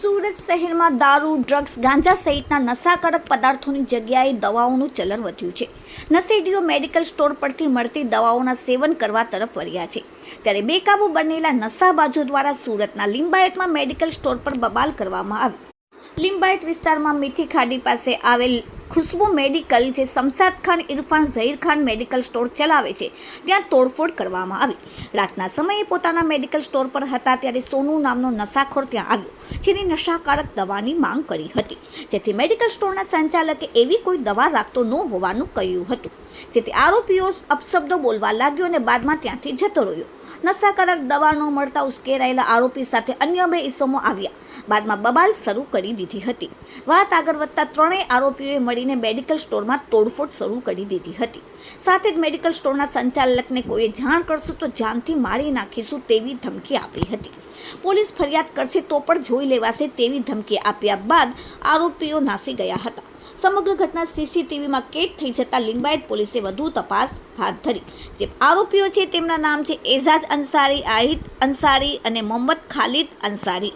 સુરત શહેરમાં દારૂ, ડ્રગ્સ, ગાંજા સહિતના નશાકારક પદાર્થોની જગ્યાએ દવાઓનું ચલણ વધ્યું છે. નશેડીઓ મેડિકલ સ્ટોર પરથી મળતી દવાઓના સેવન કરવા તરફ વળ્યા છે. ત્યારે બેકાબુ બનેલા નશાબાજો દ્વારા સુરતના લિંબાયતમાં મેડિકલ સ્ટોર પર બબાલ કરવામાં આવી લિંબાયત વિસ્તારમાં મીઠી ખાડી પાસે આવેલ ખુશ્બુ મેડિકલ જે શમશાદ ખાન, ઇરફાન ઝહીર ખાન મેડિકલ સ્ટોર ચલાવે છે, ત્યાં તોડફોડ કરવામાં આવી. રાતના સમયે પોતાના મેડિકલ સ્ટોર પર હતા ત્યારે સોનુ નામનો નશાખોર ત્યાં આવ્યો, જેની નશાકારક દવાની માંગ કરી હતી. જેથી મેડિકલ સ્ટોરના સંચાલકે એવી કોઈ દવા રાખતો ન હોવાનું કહ્યું હતું. જેથી આરોપીઓ અપશબ્દો બોલવા લાગ્યો અને બાદમાં ત્યાંથી જતો રહ્યો. નશાકારક દવા ન મળતા ઉશ્કેરાયેલા આરોપી સાથે અન્ય બે ઇસમો આવ્યા. બાદમાં બબાલ શરૂ કરી દીધી હતી. વાત આગળ વધતા ત્રણેય આરોપીઓએ મળીને મેડિકલ સ્ટોરમાં તોડફોડ શરૂ કરી દીધી હતી. સાથે જ મેડિકલ સ્ટોરના સંચાલકને કોઈએ જાણ કરશું તો જાનથી મારી નાખીશું તેવી ધમકી આપી હતી. પોલીસ ફરિયાદ કરશે તો પણ જોઈ લેવાશે તેવી ધમકી આપ્યા બાદ આરોપીઓ નાસી ગયા હતા. સમગ્ર ઘટના સીસીટીવીમાં કેદ થઈ જતાં લિંબાયત પોલીસે વધુ તપાસ હાથ ધરી. જે આરોપીઓ છે, તેમના નામ છે એઝાજ અંસારી, આહિદ અંસારી અને મોહમ્મદ ખાલિદ અંસારી.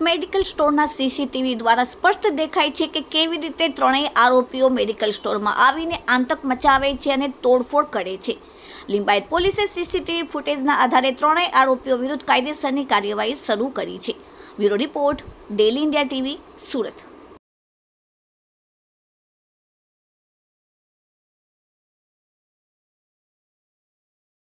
મેડિકલ સ્ટોરના સીસીટીવી દ્વારા સ્પષ્ટ દેખાય છે કે કેવી રીતે ત્રણેય આરોપીઓ મેડિકલ સ્ટોરમાં આવીને આતંક મચાવે છે અને તોડફોડ કરે છે. લિંબાયત પોલીસે સીસીટીવી ફૂટેજના આધારે ત્રણેય આરોપીઓ વિરુદ્ધ કાયદેસરની કાર્યવાહી શરૂ કરી છે. Bureau report, Daily India TV, Surat.